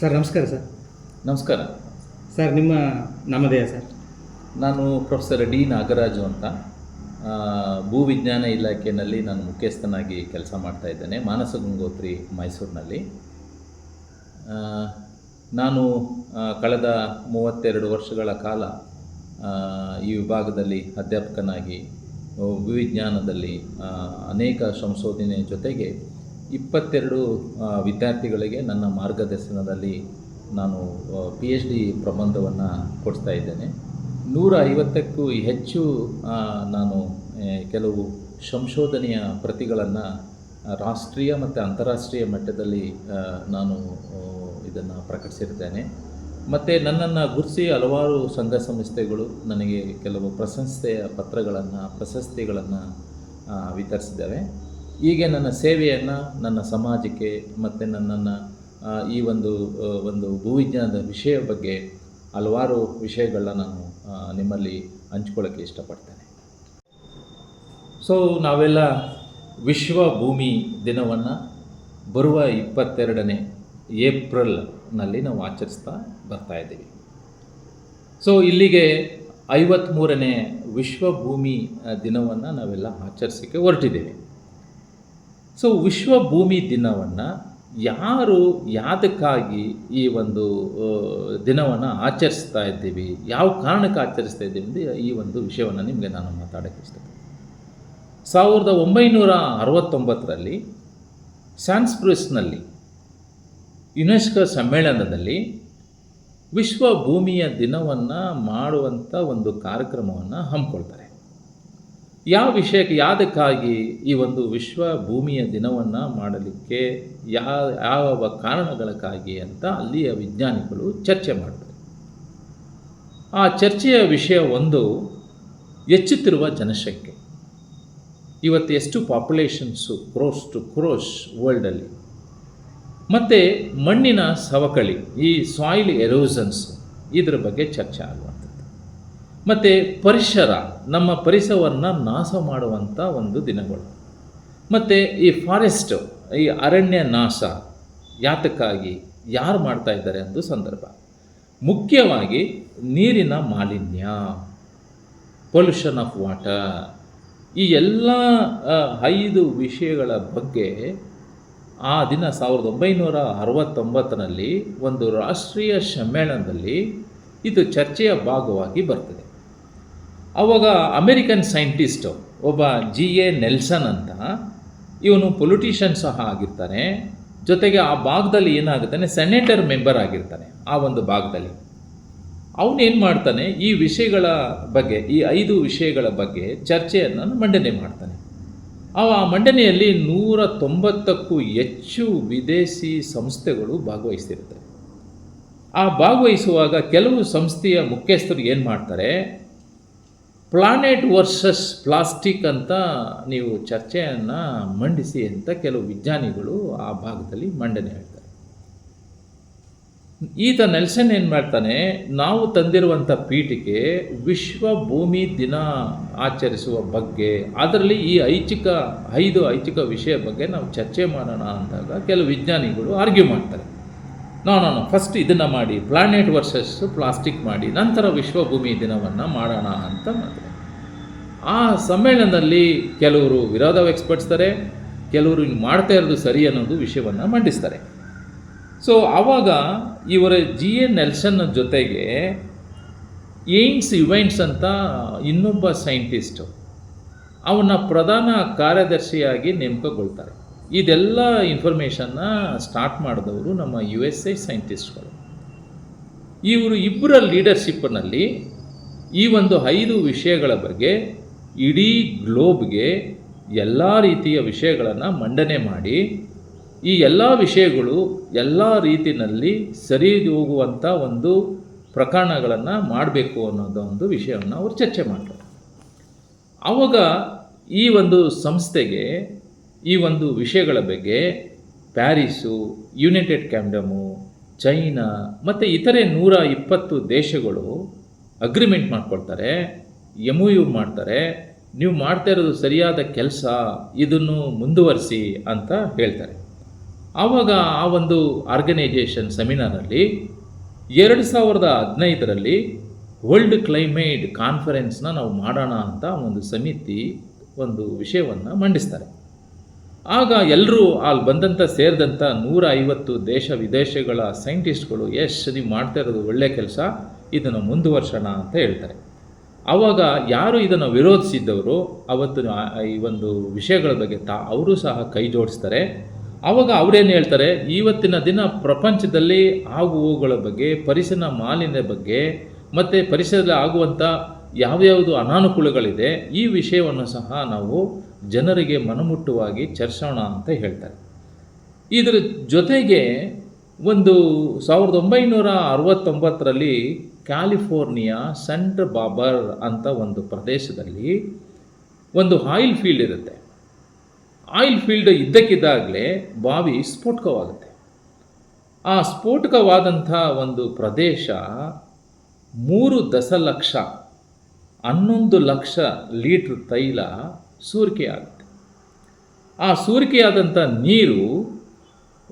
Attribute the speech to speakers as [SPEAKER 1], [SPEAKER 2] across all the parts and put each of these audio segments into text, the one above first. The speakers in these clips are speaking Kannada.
[SPEAKER 1] ಸರ್ ನಮಸ್ಕಾರ ಸರ್.
[SPEAKER 2] ನಮಸ್ಕಾರ.
[SPEAKER 1] ಸರ್ ನಿಮ್ಮ ನಾಮಧೇಯ ಸರ್.
[SPEAKER 2] ನಾನು ಪ್ರೊಫೆಸರ್ ಡಿ ನಾಗರಾಜು ಅಂತ. ಭೂವಿಜ್ಞಾನ ಇಲಾಖೆಯಲ್ಲಿ ನಾನು ಮುಖ್ಯಸ್ಥನಾಗಿ ಕೆಲಸ ಮಾಡ್ತಾ ಇದ್ದೇನೆ ಮಾನಸ ಗಂಗೋತ್ರಿ ಮೈಸೂರಿನಲ್ಲಿ. ನಾನು ಕಳೆದ ಮೂವತ್ತೆರಡು ವರ್ಷಗಳ ಕಾಲ ಈ ವಿಭಾಗದಲ್ಲಿ ಅಧ್ಯಾಪಕನಾಗಿ ಭೂವಿಜ್ಞಾನದಲ್ಲಿ ಅನೇಕ ಸಂಶೋಧನೆ ಜೊತೆಗೆ ಇಪ್ಪತ್ತೆರಡು ವಿದ್ಯಾರ್ಥಿಗಳಿಗೆ ನನ್ನ ಮಾರ್ಗದರ್ಶನದಲ್ಲಿ ನಾನು ಪಿ ಎಚ್ ಡಿ ಪ್ರಬಂಧವನ್ನು ಕೊಡಿಸ್ತಾ ಇದ್ದೇನೆ. ನೂರ ಐವತ್ತಕ್ಕೂ ಹೆಚ್ಚು ನಾನು ಕೆಲವು ಸಂಶೋಧನೆಯ ಪ್ರತಿಗಳನ್ನು ರಾಷ್ಟ್ರೀಯ ಮತ್ತು ಅಂತಾರಾಷ್ಟ್ರೀಯ ಮಟ್ಟದಲ್ಲಿ ನಾನು ಇದನ್ನು ಪ್ರಕಟಿಸಿರ್ತೇನೆ. ಮತ್ತು ನನ್ನನ್ನು ಗುರುಸಿ ಹಲವಾರು ಸಂಘ ಸಂಸ್ಥೆಗಳು ನನಗೆ ಕೆಲವು ಪ್ರಶಂಸೆಯ ಪತ್ರಗಳನ್ನು, ಪ್ರಶಸ್ತಿಗಳನ್ನು ವಿತರಿಸಿದ್ದಾವೆ. ಹೀಗೆ ನನ್ನ ಸೇವೆಯನ್ನು ನನ್ನ ಸಮಾಜಕ್ಕೆ ಮತ್ತು ನನ್ನನ್ನು ಈ ಒಂದು ಒಂದು ಭೂವಿಜ್ಞಾನದ ವಿಷಯ ಬಗ್ಗೆ ಹಲವಾರು ವಿಷಯಗಳನ್ನ ನಾನು ನಿಮ್ಮಲ್ಲಿ ಹಂಚ್ಕೊಳ್ಳೋಕ್ಕೆ ಇಷ್ಟಪಡ್ತೇನೆ. ಸೊ ನಾವೆಲ್ಲ ವಿಶ್ವ ಭೂಮಿ ದಿನವನ್ನು ಬರುವ ಇಪ್ಪತ್ತೆರಡನೇ ಏಪ್ರಿಲ್ನಲ್ಲಿ ನಾವು ಆಚರಿಸ್ತಾ ಬರ್ತಾ ಇದ್ದೀವಿ. ಸೊ ಇಲ್ಲಿಗೆ ಐವತ್ತ್ಮೂರನೇ ವಿಶ್ವ ಭೂಮಿ ದಿನವನ್ನು ನಾವೆಲ್ಲ ಆಚರಿಸೋಕ್ಕೆ ಹೊರಟಿದ್ದೇವೆ. ಸೊ ವಿಶ್ವ ಭೂಮಿ ದಿನವನ್ನು ಯಾರು ಯಾತಕ್ಕಾಗಿ ಈ ಒಂದು ದಿನವನ್ನು ಆಚರಿಸ್ತಾ ಇದ್ದೀವಿ, ಯಾವ ಕಾರಣಕ್ಕೆ ಆಚರಿಸ್ತಾ ಇದ್ದೀವಿ ಅಂದರೆ ಈ ಒಂದು ವಿಷಯವನ್ನು ನಿಮಗೆ ನಾನು ಮಾತಾಡೋಕ್ಕೆ ಇಷ್ಟಪಡ್ತೀನಿ. ಸಾವಿರದ ಒಂಬೈನೂರ ಅರವತ್ತೊಂಬತ್ತರಲ್ಲಿ ಸ್ಯಾನ್ಸ್ಪ್ರಿಸ್ನಲ್ಲಿ ಯುನೆಸ್ಕೋ ಸಮ್ಮೇಳನದಲ್ಲಿ ವಿಶ್ವ ಭೂಮಿಯ ದಿನವನ್ನು ಮಾಡುವಂಥ ಒಂದು ಕಾರ್ಯಕ್ರಮವನ್ನು ಹಮ್ಮಿಕೊಳ್ತಾರೆ. ಯಾವ ವಿಷಯಕ್ಕೆ ಯಾವುದಕ್ಕಾಗಿ ಈ ಒಂದು ವಿಶ್ವ ಭೂಮಿಯ ದಿನವನ್ನು ಮಾಡಲಿಕ್ಕೆ ಯಾವ ಯಾವ ಕಾರಣಗಳಕ್ಕಾಗಿ ಅಂತ ಅಲ್ಲಿಯ ವಿಜ್ಞಾನಿಗಳು ಚರ್ಚೆ ಮಾಡ್ತಾರೆ. ಆ ಚರ್ಚೆಯ ವಿಷಯ ಒಂದು ಹೆಚ್ಚುತ್ತಿರುವ ಜನಸಂಖ್ಯೆ. ಇವತ್ತು ಎಷ್ಟು ಪಾಪ್ಯುಲೇಷನ್ಸು ಕ್ರೋಸ್ ಟು ಕ್ರೋಸ್ ವರ್ಲ್ಡಲ್ಲಿ. ಮತ್ತು ಮಣ್ಣಿನ ಸವಕಳಿ, ಈ ಸಾಯಿಲ್ ಎರೋಸನ್ಸ್ ಇದ್ರ ಬಗ್ಗೆ ಚರ್ಚೆ ಆಗುವಂಥದ್ದು ಮತ್ತು ಪರಿಸರ ನಮ್ಮ ಪರಿಸರವನ್ನು ನಾಶ ಮಾಡುವಂಥ ಒಂದು ದಿನಗಳು. ಮತ್ತು ಈ ಫಾರೆಸ್ಟ್, ಈ ಅರಣ್ಯ ನಾಶ, ಯಾತಕ್ಕಾಗಿ, ಯಾರು ಮಾಡ್ತಾ ಇದ್ದಾರೆ ಅಂತ ಸಂದರ್ಭ. ಮುಖ್ಯವಾಗಿ ನೀರಿನ ಮಾಲಿನ್ಯ ಪೊಲ್ಯೂಷನ್ ಆಫ್ ವಾಟರ್ ಈ ಎಲ್ಲ ಐದು ವಿಷಯಗಳ ಬಗ್ಗೆ ಆ ದಿನ ಸಾವಿರದ ಒಂಬೈನೂರ ಅರವತ್ತೊಂಬತ್ತರಲ್ಲಿ ಒಂದು ರಾಷ್ಟ್ರೀಯ ಸಮ್ಮೇಳನದಲ್ಲಿ ಇದು ಚರ್ಚೆಯ ಭಾಗವಾಗಿ ಬರ್ತದೆ. ಆವಾಗ ಅಮೇರಿಕನ್ ಸೈಂಟಿಸ್ಟು ಒಬ್ಬ ಜಿ ಎ ನೆಲ್ಸನ್ ಅಂತ ಇವನು ಪೊಲಿಟಿಷಿಯನ್ ಸಹ ಆಗಿರ್ತಾನೆ. ಜೊತೆಗೆ ಆ ಭಾಗದಲ್ಲಿ ಏನಾಗುತ್ತಾನೆ ಸೆನೆಟರ್ ಮೆಂಬರ್ ಆಗಿರ್ತಾನೆ ಆ ಒಂದು ಭಾಗದಲ್ಲಿ. ಅವನು ಏನು ಮಾಡ್ತಾನೆ, ಈ ವಿಷಯಗಳ ಬಗ್ಗೆ, ಈ ಐದು ವಿಷಯಗಳ ಬಗ್ಗೆ ಚರ್ಚೆಯನ್ನು ಮಂಡನೆ ಮಾಡ್ತಾನೆ. ಅವ ಆ ಮಂಡನೆಯಲ್ಲಿ ನೂರ ತೊಂಬತ್ತಕ್ಕೂ ಹೆಚ್ಚು ವಿದೇಶಿ ಸಂಸ್ಥೆಗಳು ಭಾಗವಹಿಸ್ತಿರ್ತವೆ ಆ ಭಾಗವಹಿಸುವಾಗ ಕೆಲವು ಸಂಸ್ಥೆಯ ಮುಖ್ಯಸ್ಥರು ಏನು ಮಾಡ್ತಾರೆ ಪ್ಲಾನೆಟ್ ವರ್ಸಸ್ ಪ್ಲಾಸ್ಟಿಕ್ ಅಂತ ನೀವು ಚರ್ಚೆಯನ್ನು ಮಂಡಿಸಿ ಅಂತ ಕೆಲವು ವಿಜ್ಞಾನಿಗಳು ಆ ಭಾಗದಲ್ಲಿ ಮಂಡನೆ ಹೇಳ್ತಾರೆ. ಈತ ನೆಲ್ಸನ್ ಏನು ಮಾಡ್ತಾನೆ, ನಾವು ತಂದಿರುವಂಥ ಪೀಠಿಕೆ ವಿಶ್ವ ಭೂಮಿ ದಿನ ಆಚರಿಸುವ ಬಗ್ಗೆ, ಅದರಲ್ಲಿ ಈ ಐಚ್ಛಿಕ, ಐದು ಐಚ್ಛಿಕ ವಿಷಯ ಬಗ್ಗೆ ನಾವು ಚರ್ಚೆ ಮಾಡೋಣ ಅಂದಾಗ ಕೆಲವು ವಿಜ್ಞಾನಿಗಳು ಆರ್ಗ್ಯೂ ಮಾಡ್ತಾರೆ. ನೋ ನೋ ಫಸ್ಟ್ ಇದನ್ನು ಮಾಡಿ. ಪ್ಲಾನೆಟ್ ವರ್ಸಸ್ ಪ್ಲಾಸ್ಟಿಕ್ ಮಾಡಿ. ನಂತರ ವಿಶ್ವಭೂಮಿ ದಿನವನ್ನು ಮಾಡೋಣ ಅಂತ ಮಾಡಿದೆ. ಆ ಸಮ್ಮೇಳನದಲ್ಲಿ ಕೆಲವರು ವಿರೋಧ ವ್ಯಕ್ತಪಡಿಸ್ತಾರೆ. ಕೆಲವರು ಇನ್ನು ಮಾಡ್ತಾ ಇರೋದು ಸರಿ ಅನ್ನೋದು ವಿಷಯವನ್ನು ಮಂಡಿಸ್ತಾರೆ. ಸೊ ಆವಾಗ ಇವರ ಜಿ ಎ ನೆಲ್ಸನ್ ಜೊತೆಗೆ ಏಮ್ಸ್ ಇವೆಂಟ್ಸ್ ಅಂತ ಇನ್ನೊಬ್ಬ ಸೈಂಟಿಸ್ಟು. ಅವನ ಪ್ರಧಾನ ಕಾರ್ಯದರ್ಶಿಯಾಗಿ ನೇಮಕಗೊಳ್ತಾರೆ. ಇದೆಲ್ಲ ಇನ್ಫಾರ್ಮೇಷನ್ನ ಸ್ಟಾರ್ಟ್ ಮಾಡಿದವರು ನಮ್ಮ ಯು ಎಸ್ ಐ ಸೈಂಟಿಸ್ಟ್ಗಳು ಇವರು ಇಬ್ಬರ ಲೀಡರ್ಶಿಪ್ನಲ್ಲಿ ಈ ಒಂದು ಐದು ವಿಷಯಗಳ ಬಗ್ಗೆ ಇಡೀ ಗ್ಲೋಬ್ಗೆ ಎಲ್ಲ ರೀತಿಯ ವಿಷಯಗಳನ್ನು ಮಂಡನೆ ಮಾಡಿ, ಈ ಎಲ್ಲ ವಿಷಯಗಳು ಎಲ್ಲ ರೀತಿಯಲ್ಲಿ ಸರಿ ಹೋಗುವಂಥ ಒಂದು ಪ್ರಕರಣಗಳನ್ನು ಮಾಡಬೇಕು ಅನ್ನೋದು ಒಂದು ವಿಷಯವನ್ನು ಅವರು ಚರ್ಚೆ ಮಾಡ್ತಾರೆ. ಆವಾಗ ಈ ಒಂದು ಸಂಸ್ಥೆಗೆ ಈ ಒಂದು ವಿಷಯಗಳ ಬಗ್ಗೆ ಪ್ಯಾರಿಸು, ಯುನೈಟೆಡ್ ಕ್ಯಾಂಡಮು, ಚೈನಾ ಮತ್ತು ಇತರೆ ನೂರ ಇಪ್ಪತ್ತು ದೇಶಗಳು ಅಗ್ರಿಮೆಂಟ್ ಮಾಡ್ಕೊಳ್ತಾರೆ ಎಂ ಯು ಮಾಡ್ತಾರೆ, ನೀವು ಮಾಡ್ತಾ ಇರೋದು ಸರಿಯಾದ ಕೆಲಸ, ಇದನ್ನು ಮುಂದುವರಿಸಿ ಅಂತ ಹೇಳ್ತಾರೆ. ಆವಾಗ ಆ ಒಂದು ಆರ್ಗನೈಜೇಷನ್ ಸೆಮಿನಾರಲ್ಲಿ ಎರಡು ಸಾವಿರದ ಹದಿನೈದರಲ್ಲಿ ವರ್ಲ್ಡ್ ಕ್ಲೈಮೇಟ್ ಕಾನ್ಫರೆನ್ಸ್ನ ನಾವು ಮಾಡೋಣ ಅಂತ ಒಂದು ಸಮಿತಿ ಒಂದು ವಿಷಯವನ್ನು ಮಂಡಿಸ್ತಾರೆ. ಆಗ ಎಲ್ಲರೂ ಅಲ್ಲಿ ಬಂದಂಥ ಸೇರಿದಂಥ ನೂರ ಐವತ್ತು ದೇಶ ವಿದೇಶಗಳ ಸೈಂಟಿಸ್ಟ್ಗಳು ಎಷ್ಟು ನೀವು ಮಾಡ್ತಾ ಇರೋದು ಒಳ್ಳೆಯ ಕೆಲಸ, ಇದನ್ನು ಮುಂದುವರ್ಸೋಣ ಅಂತ ಹೇಳ್ತಾರೆ. ಆವಾಗ ಯಾರು ಇದನ್ನು ವಿರೋಧಿಸಿದ್ದವರು, ಅವತ್ತು ಈ ಒಂದು ವಿಷಯಗಳ ಬಗ್ಗೆ ತಾ, ಅವರು ಸಹ ಕೈ ಜೋಡಿಸ್ತಾರೆ. ಆವಾಗ ಅವರೇನು ಹೇಳ್ತಾರೆ, ಇವತ್ತಿನ ದಿನ ಪ್ರಪಂಚದಲ್ಲಿ ಆಗುವುಗಳ ಬಗ್ಗೆ, ಪರಿಸರ ಮಾಲಿನ್ಯ ಬಗ್ಗೆ, ಮತ್ತು ಪರಿಸರದಲ್ಲಿ ಆಗುವಂಥ ಯಾವ್ಯಾವುದು ಅನಾನುಕೂಲಗಳಿದೆ, ಈ ವಿಷಯವನ್ನು ಸಹ ನಾವು ಜನರಿಗೆ ಮನಮುಟ್ಟುವಾಗಿ ಚರ್ಚೋಣ ಅಂತ ಹೇಳ್ತಾರೆ. ಇದರ ಜೊತೆಗೆ ಒಂದು ಸಾವಿರದ ಒಂಬೈನೂರ ಅರವತ್ತೊಂಬತ್ತರಲ್ಲಿ ಕ್ಯಾಲಿಫೋರ್ನಿಯಾ ಸೆಂಟ್ರ್ ಬಾಬರ್ ಅಂತ ಒಂದು ಪ್ರದೇಶದಲ್ಲಿ ಒಂದು ಆಯಿಲ್ ಫೀಲ್ಡ್ ಇರುತ್ತೆ. ಆಯಿಲ್ ಫೀಲ್ಡ್ ಇದ್ದಕ್ಕಿದ್ದಾಗಲೇ ಬಾವಿ ಸ್ಫೋಟಕವಾಗುತ್ತೆ. ಆ ಸ್ಫೋಟಕವಾದಂಥ ಒಂದು ಪ್ರದೇಶ ಮೂರು ದಶಲಕ್ಷ ಹನ್ನೊಂದು ಲಕ್ಷ ಲೀಟ್ರ್ ತೈಲ ಸೋರಿಕೆಯಾಗುತ್ತೆ. ಆ ಸೋರಿಕೆಯಾದಂಥ ನೀರು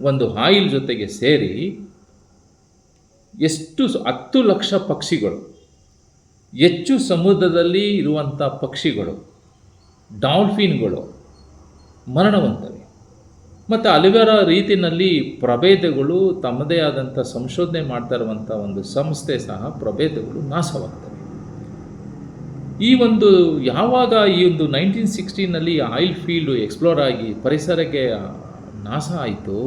[SPEAKER 2] ಒಂದು ಆಯಿಲ್ ಜೊತೆಗೆ ಸೇರಿ ಎಷ್ಟು ಹತ್ತು ಲಕ್ಷ ಪಕ್ಷಿಗಳು, ಹೆಚ್ಚು ಸಮುದ್ರದಲ್ಲಿ ಇರುವಂಥ ಪಕ್ಷಿಗಳು, ಡಾಲ್ಫಿನ್ಗಳು ಮರಣವಂತವೆ ಮತ್ತು ಅಲಿವರ ರೀತಿಯಲ್ಲಿ ಪ್ರಭೇದಗಳು ತಮ್ಮದೇ ಆದಂಥ ಸಂಶೋಧನೆ ಮಾಡ್ತಾ ಇರುವಂಥ ಒಂದು ಸಂಸ್ಥೆ ಸಹ ಪ್ರಭೇದಗಳು ನಾಶವಾಗ್ತವೆ. ಈ ಒಂದು ಯಾವಾಗ ಈ ಒಂದು ನೈನ್ಟೀನ್ ಸಿಕ್ಸ್ಟೀನಲ್ಲಿ ಆಯಿಲ್ ಫೀಲ್ಡು ಎಕ್ಸ್ಪ್ಲೋರ್ ಆಗಿ ಪರಿಸರಕ್ಕೆ ನಾಶ ಆಯಿತು,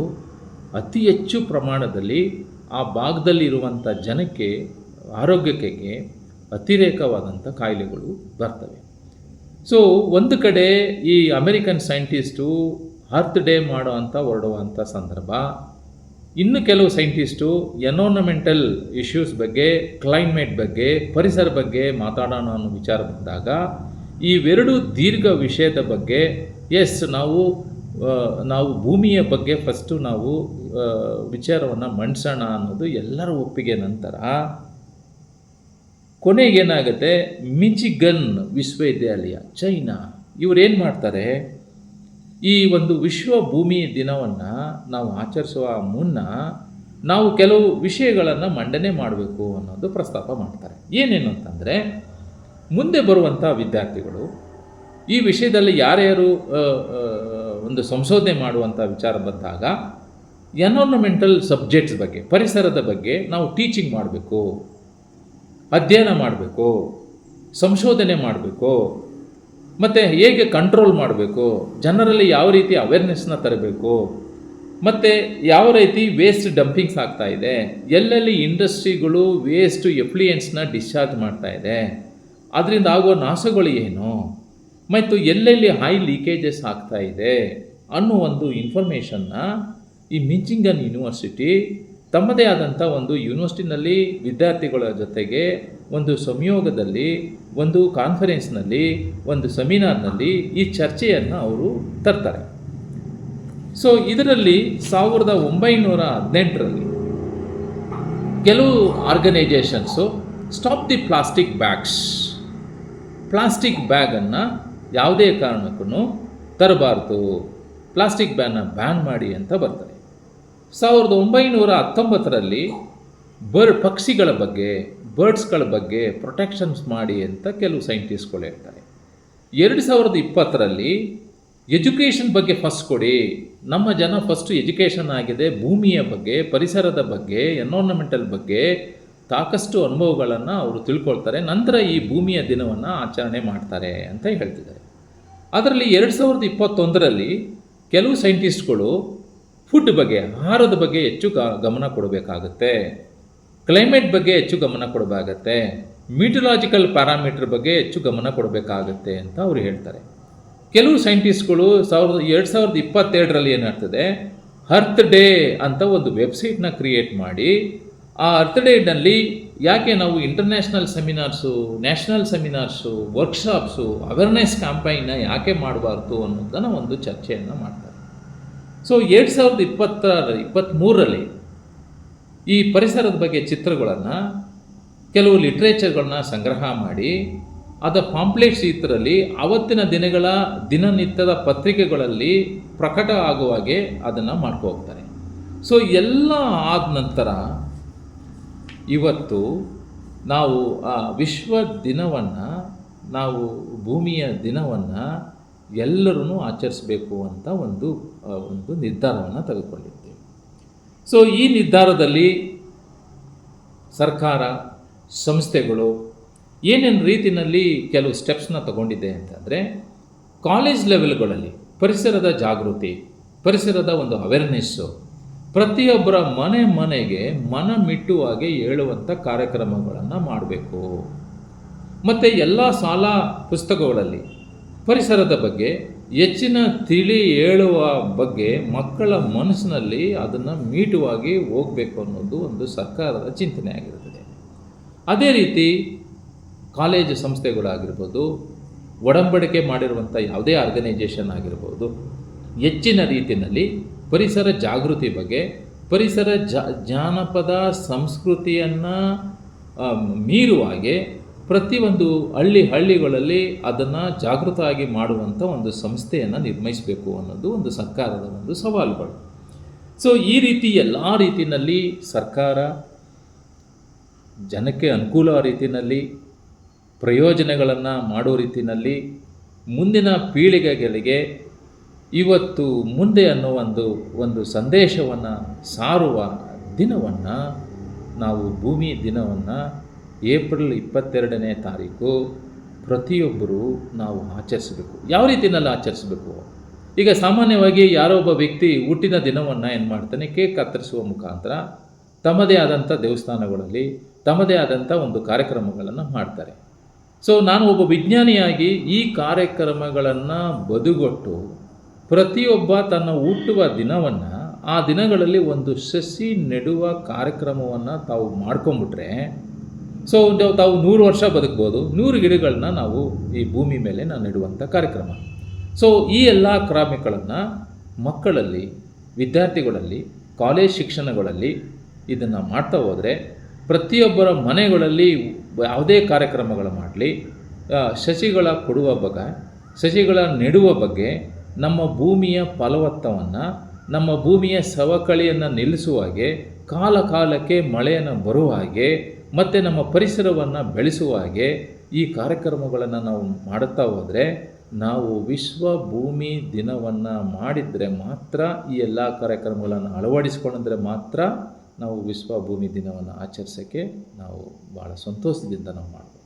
[SPEAKER 2] ಅತಿ ಹೆಚ್ಚು ಪ್ರಮಾಣದಲ್ಲಿ ಆ ಭಾಗದಲ್ಲಿರುವಂಥ ಜನಕ್ಕೆ, ಆರೋಗ್ಯಕ್ಕೆ ಅತಿರೇಕವಾದಂಥ ಕಾಯಿಲೆಗಳು ಬರ್ತವೆ. ಸೊ ಒಂದು ಕಡೆ ಈ ಅಮೆರಿಕನ್ ಸೈಂಟಿಸ್ಟು ಅರ್ತ್ ಡೇ ಮಾಡೋ ಅಂತ ಹೊರಡುವಂಥ ಸಂದರ್ಭ ಇನ್ನು ಕೆಲವು ಸೈಂಟಿಸ್ಟು ಎನೋನಮೆಂಟಲ್ ಇಶ್ಯೂಸ್ ಬಗ್ಗೆ, ಕ್ಲೈಮೇಟ್ ಬಗ್ಗೆ, ಪರಿಸರ ಬಗ್ಗೆ ಮಾತಾಡೋಣ ಅನ್ನೋ ವಿಚಾರ ಬಂದಾಗ ಇವೆರಡು ದೀರ್ಘ ವಿಷಯದ ಬಗ್ಗೆ ಎಸ್ ನಾವು ನಾವು ಭೂಮಿಯ ಬಗ್ಗೆ ಫಸ್ಟು ನಾವು ವಿಚಾರವನ್ನು ಮಂಡಿಸೋಣ ಅನ್ನೋದು ಎಲ್ಲರ ಒಪ್ಪಿಗೆ ನಂತರ ಕೊನೆಗೇನಾಗುತ್ತೆ ಮಿಚಿಗನ್ ವಿಶ್ವವಿದ್ಯಾಲಯ, ಚೈನಾ ಇವರೇನು ಮಾಡ್ತಾರೆ? ಈ ಒಂದು ವಿಶ್ವ ಭೂಮಿ ದಿನವನ್ನು ನಾವು ಆಚರಿಸುವ ಮುನ್ನ ನಾವು ಕೆಲವು ವಿಷಯಗಳನ್ನು ಮಂಡನೆ ಮಾಡಬೇಕು ಅನ್ನೋದು ಪ್ರಸ್ತಾಪ ಮಾಡ್ತಾರೆ. ಏನೇನು ಅಂತಂದರೆ, ಮುಂದೆ ಬರುವಂಥ ವಿದ್ಯಾರ್ಥಿಗಳು, ಈ ವಿಷಯದಲ್ಲಿ ಯಾರ್ಯಾರು ಒಂದು ಸಂಶೋಧನೆ ಮಾಡುವಂಥ ವಿಚಾರ ಬಂದಾಗ ಎನ್ವರ್ನಮೆಂಟಲ್ ಸಬ್ಜೆಕ್ಟ್ಸ್ ಬಗ್ಗೆ, ಪರಿಸರದ ಬಗ್ಗೆ ನಾವು ಟೀಚಿಂಗ್ ಮಾಡಬೇಕು, ಅಧ್ಯಯನ ಮಾಡಬೇಕು, ಸಂಶೋಧನೆ ಮಾಡಬೇಕು ಮತ್ತು ಹೇಗೆ ಕಂಟ್ರೋಲ್ ಮಾಡಬೇಕು? ಜನರಲ್ಲಿ ಯಾವ ರೀತಿ ಅವೇರ್ನೆಸ್ನ ತರಬೇಕು? ಮತ್ತು ಯಾವ ರೀತಿ ವೇಸ್ಟ್ ಡಂಪಿಂಗ್ಸ್ ಆಗ್ತಾ ಇದೆ? ಎಲ್ಲೆಲ್ಲಿ ಇಂಡಸ್ಟ್ರಿಗಳು ವೇಸ್ಟ್ ಎಫ್ಲಿಯೆನ್ಸ್ನ ಡಿಸ್ಚಾರ್ಜ್ ಮಾಡ್ತಾ ಇದೆ? ಅದರಿಂದ ಆಗುವ ನಾಶಗಳು ಏನು? ಮತ್ತು ಎಲ್ಲೆಲ್ಲಿ ಹೈ ಲೀಕೇಜಸ್ ಆಗ್ತಾ ಇದೆ? ಅನ್ನೋ ಒಂದು ಇನ್ಫಾರ್ಮೇಷನ್ನ ಈ ಮಿಂಚಿಂಗನ್ ಯೂನಿವರ್ಸಿಟಿ ತಮ್ಮದೇ ಆದಂಥ ಒಂದು ಯೂನಿವರ್ಸಿಟಿನಲ್ಲಿ ವಿದ್ಯಾರ್ಥಿಗಳ ಜೊತೆಗೆ ಒಂದು ಸಂಯೋಗದಲ್ಲಿ, ಒಂದು ಕಾನ್ಫರೆನ್ಸ್ನಲ್ಲಿ ಒಂದು ಸೆಮಿನಾರ್ನಲ್ಲಿ ಈ ಚರ್ಚೆಯನ್ನು ಅವರು ತರ್ತಾರೆ. ಸೊ ಇದರಲ್ಲಿ ಸಾವಿರದ ಒಂಬೈನೂರ ಹದಿನೆಂಟರಲ್ಲಿ ಕೆಲವು organisations stop the plastic bags plastic ಬ್ಯಾಗನ್ನು ಯಾವುದೇ ಕಾರಣಕ್ಕೂ ತರಬಾರ್ದು. ಪ್ಲಾಸ್ಟಿಕ್ ಬ್ಯಾನ್ನ ಬ್ಯಾನ್ ಮಾಡಿ ಅಂತ ಬರ್ತಾರೆ ಸಾವಿರದ ಒಂಬೈನೂರ ಹತ್ತೊಂಬತ್ತರಲ್ಲಿ ಬರ್ಡ್ ಪಕ್ಷಿಗಳ ಬಗ್ಗೆ ಬರ್ಡ್ಸ್ಗಳ ಬಗ್ಗೆ ಪ್ರೊಟೆಕ್ಷನ್ಸ್ ಮಾಡಿ ಅಂತ ಕೆಲವು ಸೈಂಟಿಸ್ಟ್ಗಳು ಹೇಳ್ತಾರೆ. ಎರಡು ಸಾವಿರದ ಇಪ್ಪತ್ತರಲ್ಲಿ ಎಜುಕೇಷನ್ ಬಗ್ಗೆ ಫಸ್ಟ್ ಕೊಡಿ. ನಮ್ಮ ಜನ ಫಸ್ಟು ಎಜುಕೇಷನ್ ಆಗಿದೆ, ಭೂಮಿಯ ಬಗ್ಗೆ, ಪರಿಸರದ ಬಗ್ಗೆ ಎನ್ವೈರನ್ಮೆಂಟಲ್ ಬಗ್ಗೆ ಸಾಕಷ್ಟು ಅನುಭವಗಳನ್ನು ಅವರು ತಿಳ್ಕೊಳ್ತಾರೆ. ನಂತರ ಈ ಭೂಮಿಯ ದಿನವನ್ನು ಆಚರಣೆ ಮಾಡ್ತಾರೆ ಅಂತ ಹೇಳ್ತಿದ್ದಾರೆ. ಅದರಲ್ಲಿ ಎರಡು ಸಾವಿರದ ಇಪ್ಪತ್ತೊಂದರಲ್ಲಿ ಕೆಲವು ಸೈಂಟಿಸ್ಟ್ಗಳು ಫುಡ್ ಬಗ್ಗೆ, ಆಹಾರದ ಬಗ್ಗೆ ಹೆಚ್ಚು ಗಮನ ಕೊಡಬೇಕಾಗುತ್ತೆ. ಕ್ಲೈಮೇಟ್ ಬಗ್ಗೆ ಹೆಚ್ಚು ಗಮನ ಕೊಡಬೇಕಾಗತ್ತೆ ಮೀಟಲಾಜಿಕಲ್ ಪ್ಯಾರಾಮೀಟರ್ ಬಗ್ಗೆ ಹೆಚ್ಚು ಗಮನ ಕೊಡಬೇಕಾಗತ್ತೆ ಅಂತ ಅವರು ಹೇಳ್ತಾರೆ. ಕೆಲವು ಸೈಂಟಿಸ್ಟ್ಗಳು ಸಾವಿರದ, ಎರಡು ಸಾವಿರದ ಇಪ್ಪತ್ತೆರಡರಲ್ಲಿ ಏನಾಗ್ತದೆ? ಅರ್ತ್ ಡೇ ಅಂತ ಒಂದು ವೆಬ್ಸೈಟ್ನ ಕ್ರಿಯೇಟ್ ಮಾಡಿ, ಆ ಅರ್ತ್ ಡೇನಲ್ಲಿ ಯಾಕೆ ನಾವು international seminars national seminars workshops awareness ಕ್ಯಾಂಪೈನ್ನ ಯಾಕೆ ಮಾಡಬಾರ್ದು ಅನ್ನೋದನ್ನು ಒಂದು ಚರ್ಚೆಯನ್ನು ಮಾಡ್ತಾರೆ. ಸೊ ಎರಡು ಸಾವಿರದ ಇಪ್ಪತ್ತರ ಇಪ್ಪತ್ತ್ಮೂರರಲ್ಲಿ ಈ ಪರಿಸರದ ಬಗ್ಗೆ ಚಿತ್ರಗಳನ್ನು ಕೆಲವು ಲಿಟ್ರೇಚರ್ಗಳನ್ನ ಸಂಗ್ರಹ ಮಾಡಿ, ಅದ ಪಾಂಪ್ಲೆಟ್ಸ್ ಇದರಲ್ಲಿ ಅವತ್ತಿನ ದಿನಗಳ ದಿನನಿತ್ಯದ ಪತ್ರಿಕೆಗಳಲ್ಲಿ ಪ್ರಕಟ ಆಗುವ ಹಾಗೆ ಅದನ್ನು ಮಾಡ್ಕೊ ಹೋಗ್ತಾರೆ. ಸೊ ಎಲ್ಲ ಆದ ನಂತರ ಇವತ್ತು ನಾವು ಆ ವಿಶ್ವ ದಿನವನ್ನು, ನಾವು ಭೂಮಿಯ ದಿನವನ್ನು ಎಲ್ಲರೂ ಆಚರಿಸಬೇಕು ಅಂತ ಒಂದು ಒಂದು ನಿರ್ಧಾರವನ್ನು ತೆಗೆದುಕೊಂಡಿದ್ದೇವೆ ಸೊ ಈ ನಿರ್ಧಾರದಲ್ಲಿ ಸರ್ಕಾರ, ಸಂಸ್ಥೆಗಳು ಏನೇನು ರೀತಿಯಲ್ಲಿ ಕೆಲವು ಸ್ಟೆಪ್ಸ್ನ ತಗೊಂಡಿದೆ ಅಂತಂದರೆ ಕಾಲೇಜ್ ಲೆವೆಲ್ಗಳಲ್ಲಿ ಪರಿಸರದ ಜಾಗೃತಿ, ಪರಿಸರದ ಒಂದು ಅವೇರ್ನೆಸ್ಸು ಪ್ರತಿಯೊಬ್ಬರ ಮನೆ ಮನೆಗೆ ಮನ ಮಿಟ್ಟುವಾಗೆ ಹೇಳುವಂಥ ಕಾರ್ಯಕ್ರಮಗಳನ್ನು ಮಾಡಬೇಕು. ಮತ್ತು ಎಲ್ಲ ಶಾಲಾ ಪುಸ್ತಕಗಳಲ್ಲಿ ಪರಿಸರದ ಬಗ್ಗೆ ಹೆಚ್ಚಿನ ತಿಳಿ ಹೇಳುವ ಬಗ್ಗೆ ಮಕ್ಕಳ ಮನಸ್ಸಿನಲ್ಲಿ ಅದನ್ನು ಮೀಟುವಾಗಿ ಹೋಗಬೇಕು ಅನ್ನೋದು ಒಂದು ಸರ್ಕಾರದ ಚಿಂತನೆ ಆಗಿರುತ್ತದೆ ಅದೇ ರೀತಿ ಕಾಲೇಜು ಸಂಸ್ಥೆಗಳಾಗಿರ್ಬೋದು, ಒಡಂಬಡಿಕೆ ಮಾಡಿರುವಂಥ ಯಾವುದೇ ಆರ್ಗನೈಜೇಷನ್ ಆಗಿರ್ಬೋದು, ಹೆಚ್ಚಿನ ರೀತಿಯಲ್ಲಿ ಪರಿಸರ ಜಾಗೃತಿ ಬಗ್ಗೆ, ಪರಿಸರ ಜಾನಪದ ಸಂಸ್ಕೃತಿಯನ್ನು ಮೀರುವ ಹಾಗೆ ಪ್ರತಿಯೊಂದು ಹಳ್ಳಿ ಹಳ್ಳಿಗಳಲ್ಲಿ ಅದನ್ನು ಜಾಗೃತವಾಗಿ ಮಾಡುವಂಥ ಒಂದು ಸಂಸ್ಥೆಯನ್ನು ನಿರ್ಮಿಸಬೇಕು ಅನ್ನೋದು ಒಂದು ಸರ್ಕಾರದ ಒಂದು ಸವಾಲುಗಳು. ಸೊ ಈ ರೀತಿ ಎಲ್ಲ ರೀತಿಯಲ್ಲಿ ಸರ್ಕಾರ ಜನಕ್ಕೆ ಅನುಕೂಲ ರೀತಿಯಲ್ಲಿ ಪ್ರಯೋಜನಗಳನ್ನು ಮಾಡೋ ರೀತಿಯಲ್ಲಿ ಮುಂದಿನ ಪೀಳಿಗೆಗಳಿಗೆ ಇವತ್ತು ಮುಂದೆ ಅನ್ನೋ ಒಂದು ಒಂದು ಸಂದೇಶವನ್ನು ಸಾರುವ ದಿನವನ್ನು ನಾವು ಭೂಮಿ ದಿನವನ್ನು ಏಪ್ರಿಲ್ ಇಪ್ಪತ್ತೆರಡನೇ ತಾರೀಕು ಪ್ರತಿಯೊಬ್ಬರೂ ನಾವು ಆಚರಿಸಬೇಕು. ಯಾವ ರೀತಿಯಲ್ಲಿ ಆಚರಿಸಬೇಕು? ಈಗ ಸಾಮಾನ್ಯವಾಗಿ ಯಾರೋ ಒಬ್ಬ ವ್ಯಕ್ತಿ ಹುಟ್ಟಿದ ದಿನವನ್ನು ಏನು ಮಾಡ್ತಾನೆ? ಕೇಕ್ ಕತ್ತರಿಸುವ ಮುಖಾಂತರ ತಮ್ಮದೇ ಆದಂಥ ದೇವಸ್ಥಾನಗಳಲ್ಲಿ ತಮ್ಮದೇ ಆದಂಥ ಒಂದು ಕಾರ್ಯಕ್ರಮಗಳನ್ನು ಮಾಡ್ತಾರೆ. ಸೊ ನಾನು ಒಬ್ಬ ವಿಜ್ಞಾನಿಯಾಗಿ ಈ ಕಾರ್ಯಕ್ರಮಗಳನ್ನು ಬದುಗೊಟ್ಟು ಪ್ರತಿಯೊಬ್ಬ ತನ್ನ ಹುಟ್ಟುವ ದಿನವನ್ನು ಆ ದಿನಗಳಲ್ಲಿ ಒಂದು ಸಸಿ ನೆಡುವ ಕಾರ್ಯಕ್ರಮವನ್ನು ತಾವು ಮಾಡ್ಕೊಂಬಿಟ್ರೆ ಸೊ ತಾವು ನೂರು ವರ್ಷ ಬದುಕ್ಬೋದು. ನೂರು ಗಿಡಗಳನ್ನ ನಾವು ಈ ಭೂಮಿ ಮೇಲೆ ನಾನು ನೆಡುವಂಥ ಕಾರ್ಯಕ್ರಮ. ಸೊ ಈ ಎಲ್ಲ ಕ್ರಮಗಳನ್ನು ಮಕ್ಕಳಲ್ಲಿ, ವಿದ್ಯಾರ್ಥಿಗಳಲ್ಲಿ, ಕಾಲೇಜ್ ಶಿಕ್ಷಣಗಳಲ್ಲಿ ಇದನ್ನು ಮಾಡ್ತಾ ಹೋದರೆ ಪ್ರತಿಯೊಬ್ಬರ ಮನೆಗಳಲ್ಲಿ ಯಾವುದೇ ಕಾರ್ಯಕ್ರಮಗಳು ಮಾಡಲಿ ಸಸಿಗಳ ಕೊಡುವ ಬಗ್ಗೆ ಸಸಿಗಳ ನೆಡುವ ಬಗ್ಗೆ ನಮ್ಮ ಭೂಮಿಯ ಫಲವತ್ತವನ್ನು, ನಮ್ಮ ಭೂಮಿಯ ಸವಕಳಿಯನ್ನು ನಿಲ್ಲಿಸುವ ಹಾಗೆ ಕಾಲ ಕಾಲಕ್ಕೆ ಮಳೆಯನ್ನು ಬರುವ ಹಾಗೆ ಮತ್ತು ನಮ್ಮ ಪರಿಸರವನ್ನು ಬೆಳೆಸುವ ಹಾಗೆ ಈ ಕಾರ್ಯಕ್ರಮಗಳನ್ನು ನಾವು ಮಾಡುತ್ತಾ ಹೋದರೆ ನಾವು ವಿಶ್ವ ಭೂಮಿ ದಿನವನ್ನು ಮಾಡಿದರೆ ಮಾತ್ರ ಈ ಎಲ್ಲ ಕಾರ್ಯಕ್ರಮಗಳನ್ನು ಅಳವಡಿಸ್ಕೊಂಡ್ರೆ ಮಾತ್ರ ನಾವು ವಿಶ್ವ ಭೂಮಿ ದಿನವನ್ನು ಆಚರಿಸೋಕ್ಕೆ ನಾವು ಭಾಳ ಸಂತೋಷದಿಂದ ನಾವು ಮಾಡ್ಬೋದು.